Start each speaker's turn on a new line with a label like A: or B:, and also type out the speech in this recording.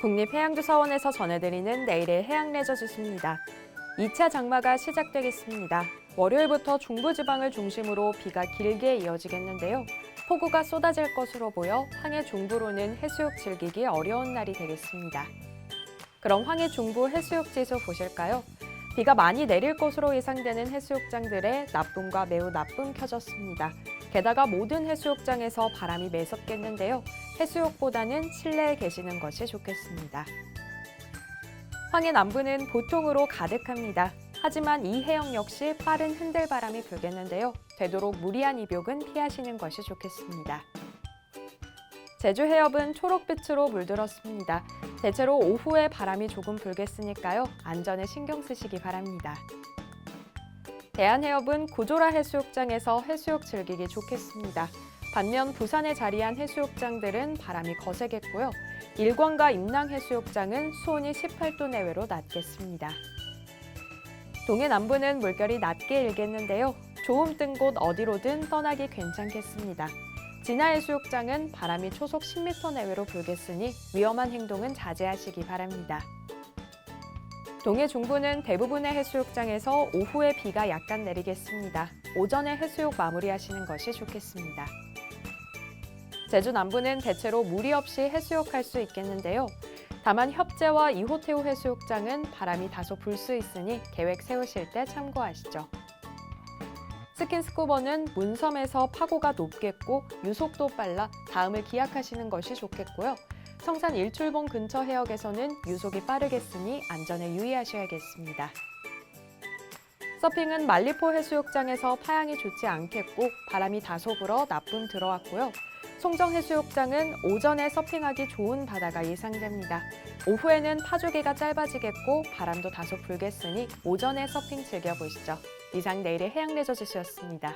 A: 국립해양조사원에서 전해드리는 내일의 해양레저 지수입니다. 2차 장마가 시작되겠습니다. 월요일부터 중부지방을 중심으로 비가 길게 이어지겠는데요. 폭우가 쏟아질 것으로 보여 황해 중부로는 해수욕 즐기기 어려운 날이 되겠습니다. 그럼 황해 중부 해수욕 지수 보실까요? 비가 많이 내릴 것으로 예상되는 해수욕장들의 나쁨과 매우 나쁨 켜졌습니다. 게다가 모든 해수욕장에서 바람이 매섭겠는데요. 해수욕보다는 실내에 계시는 것이 좋겠습니다. 황해 남부는 보통으로 가득합니다. 하지만 이 해역 역시 빠른 흔들바람이 불겠는데요. 되도록 무리한 입욕은 피하시는 것이 좋겠습니다. 제주 해협은 초록빛으로 물들었습니다. 대체로 오후에 바람이 조금 불겠으니까요. 안전에 신경 쓰시기 바랍니다. 대한해협은 구조라 해수욕장에서 해수욕 즐기기 좋겠습니다. 반면 부산에 자리한 해수욕장들은 바람이 거세겠고요. 일광과 임랑 해수욕장은 수온이 18도 내외로 낮겠습니다. 동해 남부는 물결이 낮게 일겠는데요. 조음 뜬 곳 어디로든 떠나기 괜찮겠습니다. 진화 해수욕장은 바람이 초속 10m 내외로 불겠으니 위험한 행동은 자제하시기 바랍니다. 동해 중부는 대부분의 해수욕장에서 오후에 비가 약간 내리겠습니다. 오전에 해수욕 마무리하시는 것이 좋겠습니다. 제주 남부는 대체로 무리 없이 해수욕할 수 있겠는데요. 다만 협재와 이호태우 해수욕장은 바람이 다소 불 수 있으니 계획 세우실 때 참고하시죠. 스킨스쿠버는 문섬에서 파고가 높겠고 유속도 빨라 다음을 기약하시는 것이 좋겠고요. 성산 일출봉 근처 해역에서는 유속이 빠르겠으니 안전에 유의하셔야겠습니다. 서핑은 말리포 해수욕장에서 파양이 좋지 않겠고 바람이 다소 불어 나쁨 들어왔고요. 송정 해수욕장은 오전에 서핑하기 좋은 바다가 예상됩니다. 오후에는 파조개가 짧아지겠고 바람도 다소 불겠으니 오전에 서핑 즐겨보시죠. 이상 내일의 해양레저 지수였습니다.